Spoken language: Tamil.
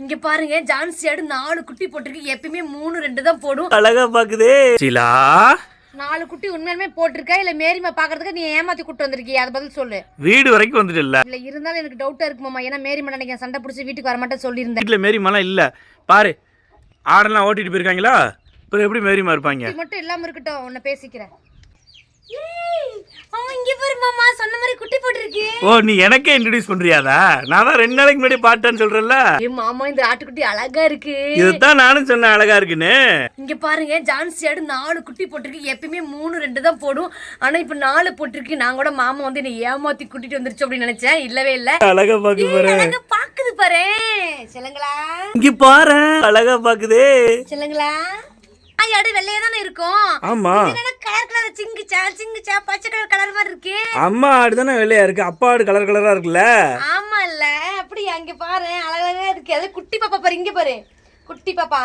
இங்க பாருங்க ஜான்சி ஆடு நாலு குட்டி போட்டிருக்கு. எப்பயுமே மூணு ரெண்டு தான் போடும். அழகா பாக்குதே. சிலா? நாலு குட்டி உண்மையாலுமே போட்டிருக்கா? இல்ல மேரிமா பாக்குறதுக்கு நீ ஏமாத்தி கூட்டு வந்திருக்கிய? அதை பதில் சொல்லு. வீடு வரைக்கும் வந்துட்டுல்ல இல்ல. இருந்தாலும் எனக்கு டவுட்டா இருக்குமாமா ஏன்னா மேரிமா நினைக்கிறேன் சண்டை பிடிச்சி வீட்டுக்கு வர மாட்டேன் சொல்லியிருந்தேன். வீட்டுல மேரிமாலாம் இல்ல. பாரு ஆடெல்லாம் ஓட்டிட்டு போயிருக்காங்களா? அப்புறம் எப்படி மேரிமா இருப்பாங்க? மட்டும் இல்லாம இருக்கட்டும் உன்னை பேசிக்கிறேன் அவன் இங்க பாரு மாமா சொன்ன மாதிரி குட்டி போட்டிருக்கு ஓ நீ எனக்கே இன்ட்ரடியூஸ் பண்றியாதா நான் தான் ரெண்டு நாளைக்கு முன்னாடி பாட்டேன்னு சொல்றேன்ல. ஏ மாமா இந்த ஆட்டுக்குட்டி அழகா இருக்கு. இதுதான் நானும் சொன்னேன் அழகா இருக்குன்னு. இங்க பாருங்க ஜான்சி ஆடு நாலு குட்டி போட்டிருக்கு. எப்பயுமே மூணு ரெண்டு தான் போடும். ஆனா இப்ப நாலு போட்டிருக்கு. நான் கூட மாமா வந்து என்னை ஏமாத்தி கூட்டிட்டு வந்துருச்சு அப்படின்னு நினைச்சேன். இல்லவே இல்ல. அழகா பாக்கு பாரு அழகா பாக்குது பாரு. செல்லுங்களா? இங்க பாரு அழகா பாக்குதே செல்லுங்களா? ஆடு வெள்ளையா தானே இருக்கும். ஆமா. கலர் கலர் சிங்குச்சா சிங்குச்சா பச்சை கலர் கலர் மாதிரி இருக்கு. அம்மா ஆடு தானே வெள்ளையா இருக்கு? அப்பா ஆடு கலர் கலரா இருக்குல்ல? ஆமா இல்ல அப்படி அங்க பாரு அழகழகா இருக்கு. அது குட்டி பாப்பா பாரு இங்க பாரு. குட்டி பாப்பா.